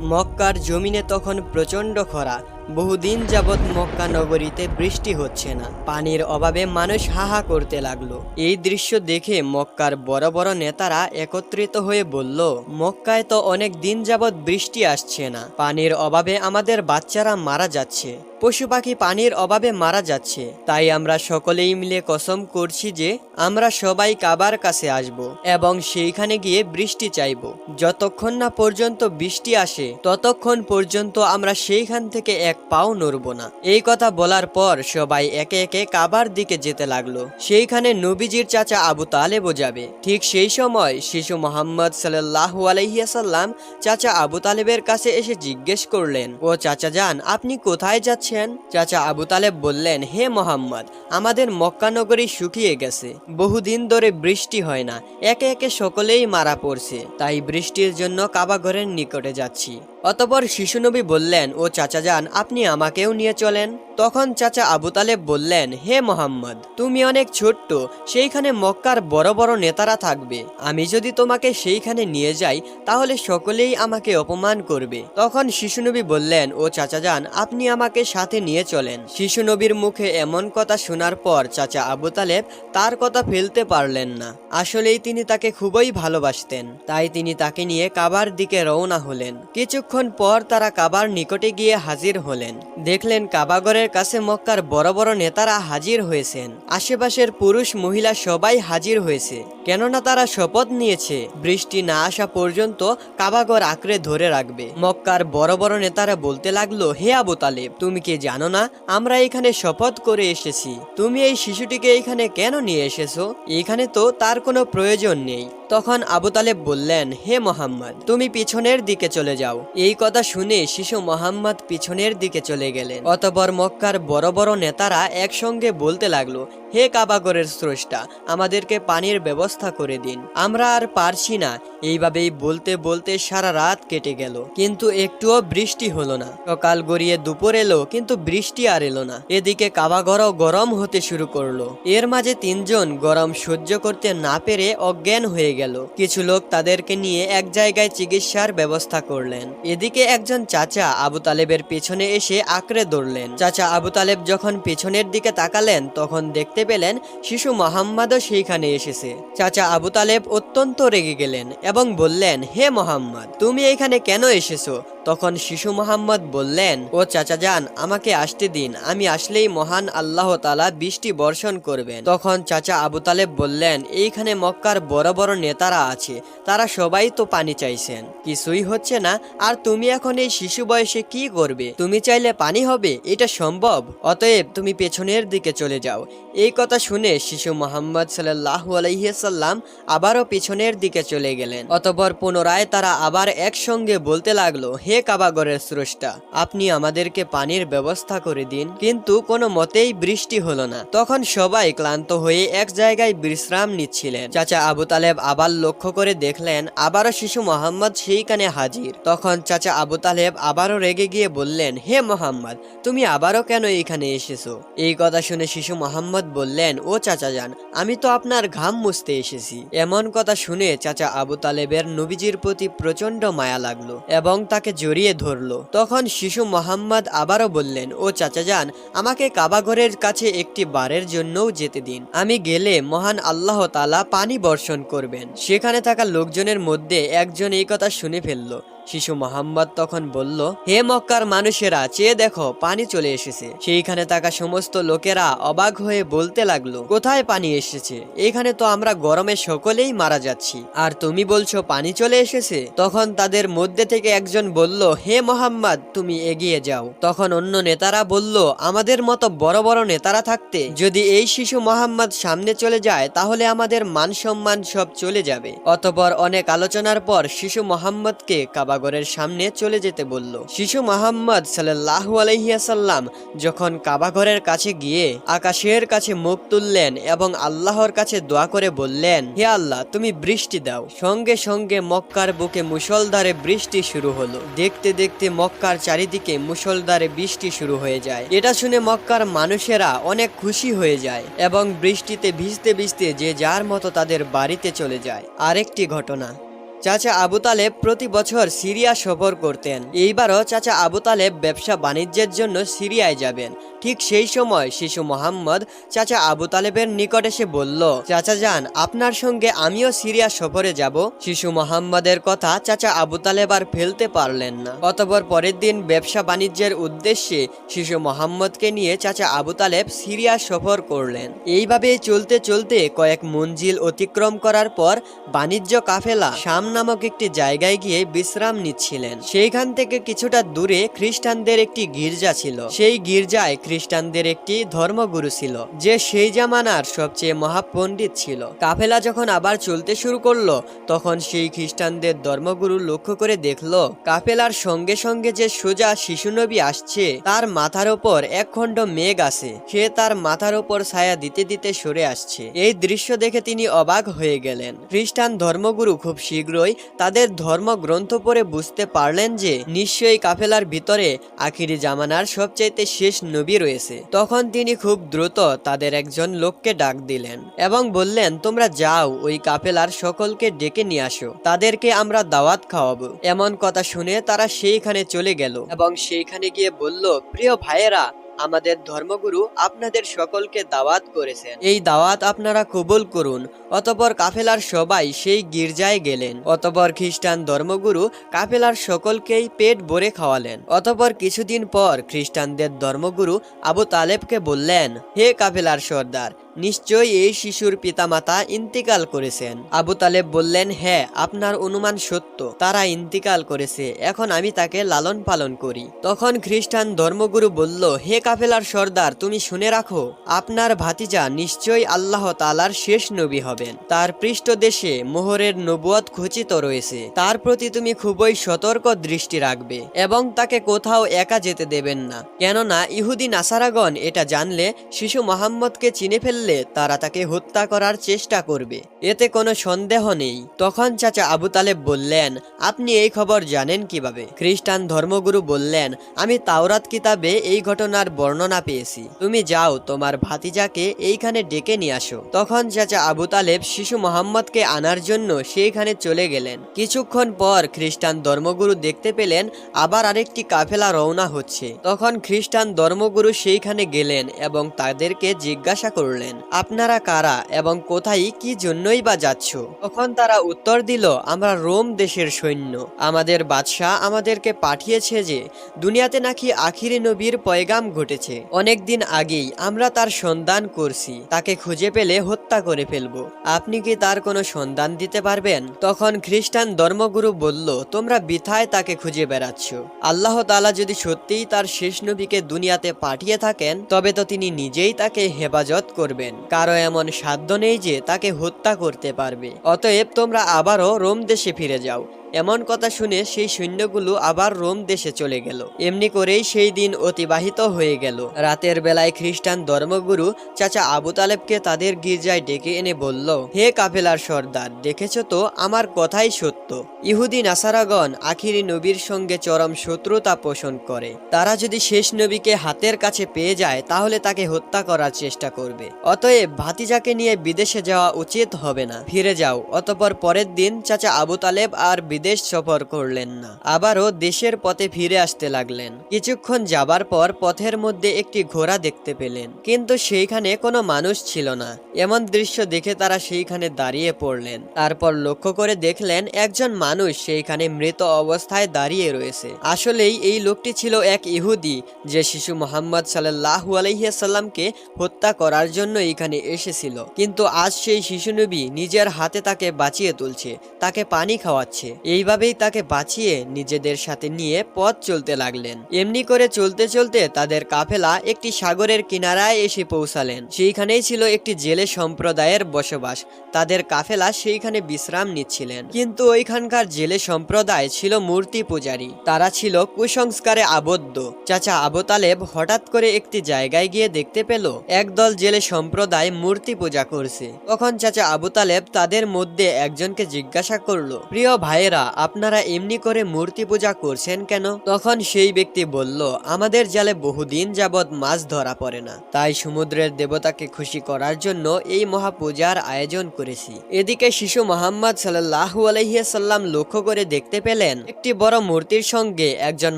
মক্কার জমিনে তখন প্রচণ্ড খরা। বহুদিন যাবৎ মক্কা নগরীতে বৃষ্টি হচ্ছে না। পানির অভাবে মানুষ হাহা করতে লাগল। এই দৃশ্য দেখে মক্কার বড় বড় নেতারা একত্রিত হয়ে বলল, মক্কায় তো অনেক দিন যাবৎ বৃষ্টি আসছে না। পানির অভাবে আমাদের বাচ্চারা মারা যাচ্ছে। পশু পাখি পানির অভাবে মারা যাচ্ছে। তাই আমরা সকলেই মিলে কসম করছি যে আমরা সবাই কাবার কাছে আসব এবং সেইখানে গিয়ে বৃষ্টি চাইব। যতক্ষণ না পর্যন্ত বৃষ্টি আসে, ততক্ষণ পর্যন্ত আমরা সেইখান থেকে এক পাও নড়ব না। এই কথা বলার পর সবাই একে একে কাবার দিকে যেতে লাগল। সেইখানে নবীজির চাচা আবু তালেবও যাবে। ঠিক সেই সময় শিশু মোহাম্মদ সাল্লাহু আলহিয়াসাল্লাম চাচা আবু তালেবের কাছে এসে জিজ্ঞেস করলেন, ও চাচা যান, আপনি কোথায় যাচ্ছেন? চাচা আবু তালেব বললেন, হে মোহাম্মদ, আমাদের মক্কানগরী শুকিয়ে গেছে। বহুদিন ধরে বৃষ্টি হয় না। একে একে সকলেই মারা পড়ছে। তাই বৃষ্টির জন্য কাবা ঘরের নিকটে যাচ্ছি। অতপর শিশুনবী বললেন ও চাচা যান আপনি আমাকেও নিয়ে চলেন। তখন চাচা আবু তালেব বললেন, হে মোহাম্মদ, তুমি অনেক ছোট্ট, সেইখানে মক্কার বড় বড় নেতারা থাকবে। আমি যদি তোমাকে সেইখানে নিয়ে যাই, তাহলে সকলেই আমাকে অপমান করবে। তখন শিশুনবী বললেন, ও চাচা যান, আপনি আমাকে সাথে নিয়ে চলেন। শিশুনবীর মুখে এমন কথা শোনার পর চাচা আবু তালেব তার কথা ফেলতে পারলেন না। আসলেই তিনি তাকে খুবই ভালোবাসতেন। তাই তিনি তাকে নিয়ে কাবার দিকে রওনা হলেন। কিছুক্ষণ পর তারা কাবার নিকটে গিয়ে হাজির হলেন। দেখলেন কাবাগরের কাছে মক্কার বড় বড় নেতারা হাজির হয়েছেন। আশেপাশের পুরুষ মহিলা সবাই হাজির হয়েছে। কেননা তারা শপথ নিয়েছে, বৃষ্টি না আসা পর্যন্ত কাবাগর আঁকড়ে ধরে রাখবে। মক্কার বড় বড় নেতারা বলতে লাগল, হে আবু তালেব, তুমি কি জানো না, আমরা এখানে শপথ করে এসেছি। তুমি এই শিশুটিকে এখানে কেন নিয়ে এসেছ? এখানে তো তার কোনো প্রয়োজন নেই। তখন আবু তালেব বললেন, হে মোহাম্মদ, তুমি পিছনের দিকে চলে যাও। এই কথা শুনে শিশু মোহাম্মদ পিছনের দিকে চলে গেলেন। অতপর মক্কার বড় বড় নেতারা একসঙ্গে বলতে লাগল। হে কাবাগরের স্রষ্টা, আমাদেরকে পানির ব্যবস্থা করে দিন। আমরা আর পারছি না। এইভাবেই বলতে বলতে সারা রাত কেটে গেল। কিন্তু একটুও বৃষ্টি হলো না। সকাল গড়িয়ে দুপুর এলো, কিন্তু বৃষ্টি আর এলো না। এদিকে কাবাগরও গরম হতে শুরু করল। এর মাঝে তিনজন গরম সহ্য করতে না পেরে অজ্ঞান হয়ে গেল। কিছু লোক তাদেরকে নিয়ে এক জায়গায় চিকিৎসার ব্যবস্থা করলেন। এদিকে একজন চাচা আবু তালেবের পেছনে এসে আঁকড়ে ধরলেন। চাচা আবু তালেব যখন পেছনের দিকে তাকালেন, তখন দেখতে পেলেন, শিশু মোহাম্মদও সেইখানে এসেছে। চাচা আবু তালেব অত্যন্ত রেগে গেলেন এবং বললেন, হে মোহাম্মদ, তুমি এখানে কেন এসেছ? তখন শিশু মোহাম্মদ বললেন, ও চাচা যান, আমাকে আসতে দিন। আমি আসলেই মহান আল্লাহ তালা বৃষ্টি বর্ষণ করবেন। তখন চাচা আবু তালেব বললেন, এইখানে মক্কার বড় বড় নেতারা আছে, তারা সবাই তো পানি চাইছেন। কিছুই হচ্ছে না, আর তুমি এখন এই শিশু বয়সে কি করবে? তুমি চাইলে পানি হবে, এটা সম্ভব। অতএব তুমি পেছনের দিকে চলে যাও। এই কথা শুনে শিশু মোহাম্মদ সাল্লাহ আলহিসাল্লাম আবারও পেছনের দিকে চলে গেলেন। অতপর পুনরায় তারা আবার একসঙ্গে বলতে লাগল, হে কাবাগরের স্রষ্টা। আপনি আমাদেরকে পানির ব্যবস্থা করে দিন, কিন্তু কোনো মতেই বৃষ্টি হলো না। তখন সবাই ক্লান্ত হয়ে এক জায়গায় বিশ্রাম নিচ্ছিলেন। চাচা আবু তালেব আবার লক্ষ্য করে দেখলেন, আবারও শিশু মোহাম্মদ সেইখানে হাজির। তখন চাচা আবু তালেব আবারও রেগে গিয়ে বললেন, হে মোহাম্মদ, তুমি আবারও কেন এখানে এসেছ? এই কথা শুনে শিশু মোহাম্মদ বললেন, ও চাচা যান, আমি তো আপনার ঘাম মুছতে এসেছি। এমন কথা শুনে চাচা আবু তালেবের নবীজির প্রতি প্রচণ্ড মায়া লাগল এবং তাকে জড়িয়ে ধরল। তখন শিশু মোহাম্মদ আবারও বললেন, ও চাচা যান, আমাকে কাবাঘরের কাছে একটি বারের জন্যও যেতে দিন। আমি গেলে মহান আল্লাহ তালা পানি বর্ষণ করবেন। সেখানে থাকা লোকজনের মধ্যে একজন এই কথা শুনে ফেলল। শিশু মোহাম্মদ তখন বলল, হে মক্কার মানুষেরা, চেয়ে দেখো, পানি চলে এসেছে। সেইখানে থাকা সমস্ত লোকেরা অবাক হয়ে বলতে লাগল, কোথায় পানি এসেছে? এখানে তো আমরা গরমে সকলেই মারা যাচ্ছি। আর তুমি বলছো, পানি চলে এসেছে? তখন তাদের মধ্যে থেকে একজন বলল, হে মোহাম্মদ, তুমি এগিয়ে যাও। তখন অন্য নেতারা বলল, আমাদের মতো বড় বড় নেতারা থাকতে, যদি এই শিশু মোহাম্মদ সামনে চলে যায়, তাহলে আমাদের মান সম্মান সব চলে যাবে। অতপর অনেক আলোচনার পর শিশু মোহাম্মদকে কাবাগরের সামনে চলে যেতে বলল। শিশু মোহাম্মদ সাল্লাহ আলহিয়াসাল্লাম যখন কাবাঘরের কাছে গিয়ে আকাশের কাছে মুখ তুললেন এবং আল্লাহর কাছে দোয়া করে বললেন, হে আল্লাহ, তুমি বৃষ্টি দাও। সঙ্গে সঙ্গে মক্কার বুকে মুষলধারে বৃষ্টি শুরু হলো। দেখতে দেখতে মক্কার চারিদিকে মুষলধারে বৃষ্টি শুরু হয়ে যায়। এটা শুনে মক্কার মানুষেরা অনেক খুশি হয়ে যায় এবং বৃষ্টিতে ভিজতে ভিজতে যে যার মতো তাদের বাড়িতে চলে যায়। আরেকটি ঘটনা। চাচা আবু তালেব প্রতি বছর সিরিয়া সফর করতেন। এইবারও চাচা আবু তালেব ব্যবসা বাণিজ্যের জন্য সিরিয়ায় যাবেন। ঠিক সেই সময় শিশু মোহাম্মদ চাচা আবু তালেবের নিকট এসে বলল, চাচা যান, আপনার সঙ্গে আমিও সিরিয়া সফরে যাব। শিশু মোহাম্মদের কথা চাচা আবু তালেব আর ফেলতে পারলেন না। অতপর পরের দিন ব্যবসা বাণিজ্যের উদ্দেশ্যে শিশু মোহাম্মদকে নিয়ে চাচা আবু তালেব সিরিয়া সফর করলেন। এইভাবে চলতে চলতে কয়েক মঞ্জিল অতিক্রম করার পর বাণিজ্য কাফেলা শাম নামক একটি জায়গায় গিয়ে বিশ্রাম নিচ্ছিলেন। সেইখান থেকে কিছুটা দূরে খ্রিস্টানদের একটি গির্জা ছিল। সেই গির্জায় খ্রিস্টানদের একটি ধর্মগুরু ছিল, যে সেই জামানার সবচেয়ে মহাপণ্ডিত ছিল। কাফেলা যখন আবার চলতে শুরু করল, তখন সেই খ্রিস্টানদের ধর্মগুরু লক্ষ্য করে দেখল, কাফেলার সঙ্গে সঙ্গে যে সোজা শিশু নবী আসছে, তার মাথার ওপর এক খণ্ড মেঘ আছে। সে তার মাথার ওপর ছায়া দিতে দিতে সরে আসছে। এই দৃশ্য দেখে তিনি অবাক হয়ে গেলেন। খ্রিস্টান ধর্মগুরু খুব শীঘ্রই তাদের ধর্মগ্রন্থ পড়ে বুঝতে পারলেন যে নিশ্চয়ই কাফেলার ভিতরে আখিরি জামানার সবচাইতে শেষ নবী রয়েছে। তখন তিনি খুব দ্রুত তাদের একজন লোককে ডাক দিলেন এবং বললেন, তোমরা যাও, ওই কাফেলার সকলকে ডেকে নিয়ে আসো। তাদেরকে আমরা দাওয়াত খাওয়াবো। এমন কথা শুনে তারা সেইখানে চলে গেল এবং সেইখানে গিয়ে বলল, প্রিয় ভাইয়েরা আমাদের ধর্মগুরু আপনাদের সকলকে দাওয়াত করেছেন। এই দাওয়াত আপনারা কবুল করুন, অতপর কাফেলার সবাই সেই গির্জায় গেলেন। অতপর খ্রিস্টান ধর্মগুরু কাফেলার সকলকেই পেট ভরে খাওয়ালেন। অতপর কিছুদিন পর খ্রিস্টানদের ধর্মগুরু আবু তালেবকে বললেন, হে কাফেলার সর্দার নিশ্চয়ই এই শিশুর পিতামাতা ইন্তিকাল করেছেন। আবু তালেব বললেন হ্যাঁ আপনার অনুমান সত্য। তারা ইন্তিকাল করেছে। এখন আমি তাকে লালন পালন করি। তখন খ্রিস্টান ধর্মগুরু বলল, হে কাফেলার সর্দার, তুমি শুনে রাখো, আপনার ভাতিজা নিশ্চয়ই আল্লাহ তালার শেষ নবী হবেন। তার পৃষ্ঠদেশে মোহরের নবুয়ত খচিত রয়েছে। তার প্রতি তুমি খুবই সতর্ক দৃষ্টি রাখবে এবং তাকে কোথাও একা যেতে দেবেন না। কেননা ইহুদি নাসারাগণ এটা জানলে শিশু মোহাম্মদকে চিনে ফেললে তারা তাকে হত্যা করার চেষ্টা করবে। এতে কোনো সন্দেহ নেই। তখন চাচা আবু তালেব বললেন, আপনি এই খবর জানেন কীভাবে? খ্রিস্টান ধর্মগুরু বললেন, আমি তাওরাত কিতাবে এই ঘটনার বর্ণনা পেয়েছি। তুমি যাও, তোমার ভাতিজাকে এইখানে ডেকে নিয়ে আসো। তখন চাচা আবু তালেব শিশু মোহাম্মদকে আনার জন্য সেইখানে চলে গেলেন। কিছুক্ষণ পর খ্রিস্টান ধর্মগুরু দেখতে পেলেন, আবার আরেকটি কাফেলা রওনা হচ্ছে। তখন খ্রিস্টান ধর্মগুরু সেইখানে গেলেন এবং তাদেরকে জিজ্ঞাসা করলেন আপনারা কারা এবং কোথায় কি জন্যই বা যাচ্ছ? তখন তারা উত্তর দিল, আমরা রোম দেশের সৈন্য। আমাদের বাদশাহ আমাদেরকে পাঠিয়েছে যে, দুনিয়াতে নাকি আখিরি নবীর পয়গাম ঘটেছে। অনেক দিন আগেই আমরা তার সন্ধান করছি। তাকে খুঁজে পেলে হত্যা করে ফেলব। আপনি কি তার কোনো সন্ধান দিতে পারবেন? তখন খ্রিস্টান ধর্মগুরু বলল, তোমরা বিথায় তাকে খুঁজে বেড়াচ্ছ। আল্লাহ তালা যদি সত্যিই তার শেষ নবীকে দুনিয়াতে পাঠিয়ে থাকেন, তবে তো তিনি নিজেই তাকে হেফাজত করবেন। কারও এমন সাধ্য নেই যে তাকে হত্যা করতে পারবে। অতএব তোমরা আবারও রোম দেশে ফিরে যাও। এমন কথা শুনে সেই সৈন্যগুলো আবার রোম দেশে চলে গেল। এমনি করেই সেই দিন অতিবাহিত হয়ে গেল। রাতের বেলায় খ্রিস্টান ধর্মগুরু চাচা আবু তালেবকে তাদের গির্জায় ডেকে এনে বলল, হে কাফেলার সর্দার, দেখেছ তো, আমার কথাই সত্য। ইহুদি নাসারাগণ আখিরি নবীর সঙ্গে চরম শত্রুতা পোষণ করে। তারা যদি শেষ নবীকে হাতের কাছে পেয়ে যায়, তাহলে তাকে হত্যা করার চেষ্টা করবে। অতএব ভাতিজাকে নিয়ে বিদেশে যাওয়া উচিত হবে না। ফিরে যাও। অতপর পরের দিন চাচা আবু তালেব আর বিদেশ সফর করলেন না। আবারও দেশের পথে ফিরে আসতে লাগলেন। কিছুক্ষণ যাবার পর পথের মধ্যে একটি ঘোড়া দেখতে পেলেন। কিন্তু সেইখানে কোনো মানুষ ছিল না। এমন দৃশ্য দেখে তারা সেইখানে দাঁড়িয়ে পড়লেন। তারপর লক্ষ্য করে দেখলেন একজন মানুষ সেইখানে মৃত অবস্থায় দাঁড়িয়ে রয়েছে। আসলেই এই লোকটি ছিল এক ইহুদি, যে শিশু মোহাম্মদ সাল্লাহু আলহিয়াসাল্লামকে হত্যা করার জন্য এখানে এসেছিল। কিন্তু আজ সেই শিশু নবী নিজের হাতে তাকে বাঁচিয়ে তুলছে, তাকে পানি খাওয়াচ্ছে। এইভাবেই তাকে বাঁচিয়ে নিজেদের সাথে নিয়ে পথ চলতে লাগলেন। এমনি করে চলতে চলতে তাদের কাফেলা একটি সাগরের কিনারায় এসে পৌঁছালেন। সেইখানেই ছিল একটি জেলে সম্প্রদায়ের বসবাস। তাদের কাফেলা সেইখানে বিশ্রাম নিচ্ছিলেন। কিন্তু ওইখানকার জেলে সম্প্রদায় ছিল মূর্তি পূজারী। তারা ছিল কুসংস্কারে আবদ্ধ। চাচা আবু তালেব হঠাৎ করে একটি জায়গায় গিয়ে দেখতে পেল, একদল জেলে সম্প্রদায় মূর্তি পূজা করছে। তখন চাচা আবু তালেব তাদের মধ্যে একজনকে জিজ্ঞাসা করল, প্রিয় ভাইয়েরা আপনারা এমনি করে মূর্তি পূজা করছেন কেন? তখন সেই ব্যক্তি বলল, আমাদের জালে বহুদিন যাবৎ মাছ ধরা পড়ে না। তাই সমুদ্রের দেবতাকে খুশি করার জন্য এই মহাপূজার আয়োজন করেছি। এদিকে শিশু মোহাম্মদ সাল্লাহু আলহিয়াসাল্লাম লক্ষ্য করে দেখতে পেলেন, একটি বড় মূর্তির সঙ্গে একজন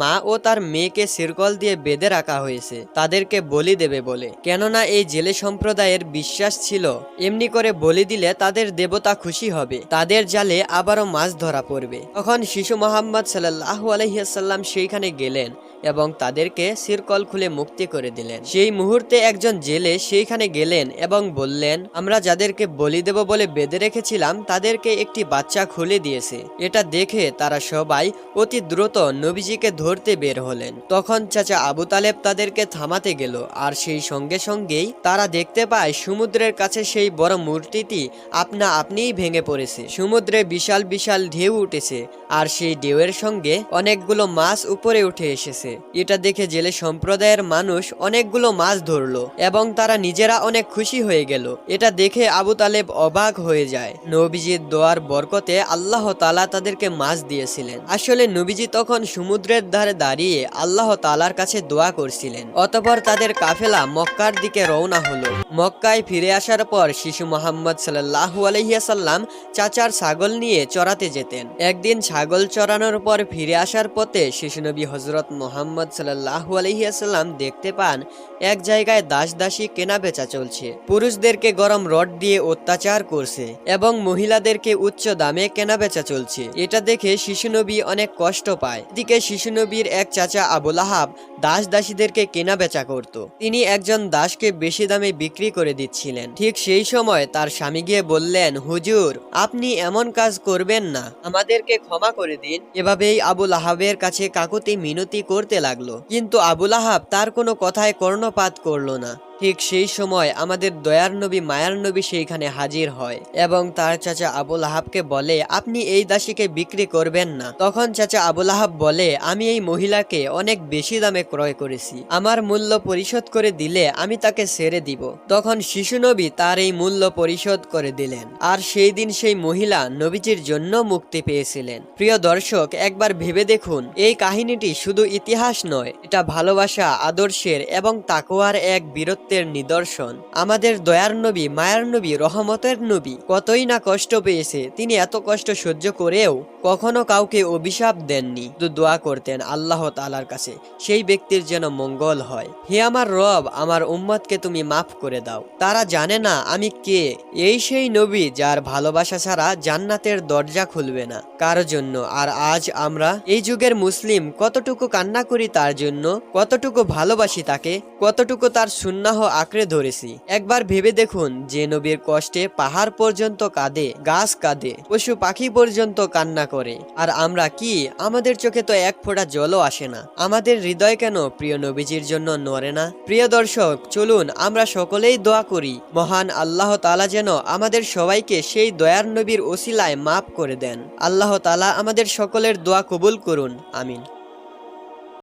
মা ও তার মেয়েকে সিরকল দিয়ে বেঁধে রাখা হয়েছে। তাদেরকে বলি দেবে বলে। কেননা এই জেলে সম্প্রদায়ের বিশ্বাস ছিল, এমনি করে বলি দিলে তাদের দেবতা খুশি হবে। তাদের জালে আবারও মাছ ধরা পড়বে তখন শিশু মোহাম্মদ সাল্লাহু আলহিয়াসাল্লাম সেইখানে গেলেন। এবং তাদেরকে সিরকল খুলে মুক্তি করে দিলেন। সেই মুহূর্তে একজন জেলে সেইখানে গেলেন এবং বললেন, আমরা যাদেরকে বলি দেব বলে বেঁধে রেখেছিলাম, তাদেরকে একটি বাচ্চা খুলে দিয়েছে। এটা দেখে তারা সবাই অতি দ্রুত নবীজিকে ধরতে বের হলেন। তখন চাচা আবু তালেব তাদেরকে থামাতে গেল, আর সেই সঙ্গে সঙ্গেই তারা দেখতে পায় সমুদ্রের কাছে সেই বড় মূর্তিটি আপনা আপনিই ভেঙে পড়েছে। সমুদ্রে বিশাল বিশাল ঢেউ উঠেছে, আর সেই ঢেউয়ের সঙ্গে অনেকগুলো মাছ উপরে উঠে এসেছে। এটা দেখে জেলে সম্প্রদায়ের মানুষ অনেকগুলো মাছ ধরলো এবং তারা নিজেরা অনেক খুশি হয়ে গেল। এটা দেখে আবু তালেব অবাক হয়ে যায়। নবীজির দোয়ার বরকতে আল্লাহ তালা তাদেরকে মাছ দিয়েছিলেন। আসলে নবীজি তখন সমুদ্রের ধারে দাঁড়িয়ে আল্লাহ তালার কাছে দোয়া করছিলেন। অতপর তাদের কাফেলা মক্কার দিকে রওনা হলো। মক্কায় ফিরে আসার পর শিশু মোহাম্মদ সাল্লাহু আলহিয়াসাল্লাম চাচার ছাগল নিয়ে চড়াতে যেতেন। একদিন ছাগল চড়ানোর পর ফিরে আসার পথে শিশু নবী হজরত মোহাম্মদ সাল্লাহু আলহিয়াসাল্লাম দেখতে পান, এক জায়গায় দাস দাসী কেনা বেচা চলছে। পুরুষদেরকে গরম রড দিয়ে অত্যাচার করছে এবং মহিলাদেরকে উচ্চ দামে কেনা বেচা চলছে। এটা দেখে শিশু নবী অনেক কষ্ট পায়। এদিকে শিশু নবীর এক চাচা আবুল আহাব দাস দাসীদেরকে কেনা বেচা করত। তিনি একজন দাসকে বেশি দামে বিক্রি করে দিচ্ছিলেন। ঠিক সেই সময় তার স্বামী গিয়ে বললেন, হুজুর, আপনি এমন কাজ করবেন না। আমাদেরকে ক্ষমা করে দিন। এভাবেই আবুল আহাবের কাছে কাকুতি মিনতি করতে লাগল। কিন্তু আবুল আহাব তার কোনো কথায় কর্ণপাত করল না। ঠিক সেই সময় আমাদের দয়ার নবী, মায়ার নবী সেইখানে হাজির হয় এবং তার চাচা আবুল আহাবকে বলে, আপনি এই দাসীকে বিক্রি করবেন না। তখন চাচা আবুল আহাব বলে, আমি এই মহিলাকে অনেক বেশি দামে ক্রয় করেছি। আমার মূল্য পরিশোধ করে দিলে আমি তাকে ছেড়ে দিব। তখন শিশু নবী তার এই মূল্য পরিশোধ করে দিলেন। আর সেই দিন সেই মহিলা নবীজির জন্য মুক্তি পেয়েছিলেন। প্রিয় দর্শক, একবার ভেবে দেখুন, এই কাহিনীটি শুধু ইতিহাস নয়, এটা ভালোবাসা, আদর্শের এবং তাকোয়ার এক বীরত্বের নিদর্শন। আমাদের দয়ার নবী, মায়ার নবী, রহমতের নবী, কতই না কষ্ট পেয়েছে, তিনি এত কষ্ট সহ্য করেও কখনো কাউকে অভিশাপ দেননি। শুধু দোয়া করতেন আল্লাহ তালার কাছে, সেই ব্যক্তির যেন মঙ্গল হয়। হে আমার রব, আমার উম্মতকে তুমি মাফ করে দাও। তারা জানে না আমি কে, এই সেই নবী যার ভালোবাসা ছাড়া জান্নাতের দরজা খুলবে না। কার জন্য? আর আজ আমরা, এই যুগের মুসলিম কতটুকু কান্না করি তার জন্য, কতটুকু ভালোবাসি তাকে কতটুকু তার সুন্নাহ আঁকড়ে ধরেছি? একবার ভেবে দেখুন, যে নবীর কষ্টে পাহাড় পর্যন্ত কাঁদে, গাছ কাঁদে, পশু পাখি পর্যন্ত কান্না করে। আর আমরা কি? আমাদের চোখে তো এক ফোঁটা জলও আসে না। আমাদের হৃদয় কেন প্রিয় নবীজির জন্য নড়ে না? প্রিয় দর্শক, চলুন আমরা সকলেই দোয়া করি, মহান আল্লাহ তালা যেন আমাদের সবাইকে সেই দয়ার নবীর ওসিলায় মাফ করে দেন। আল্লাহ তালা আমাদের সকলের দোয়া কবুল করুন, আমিন।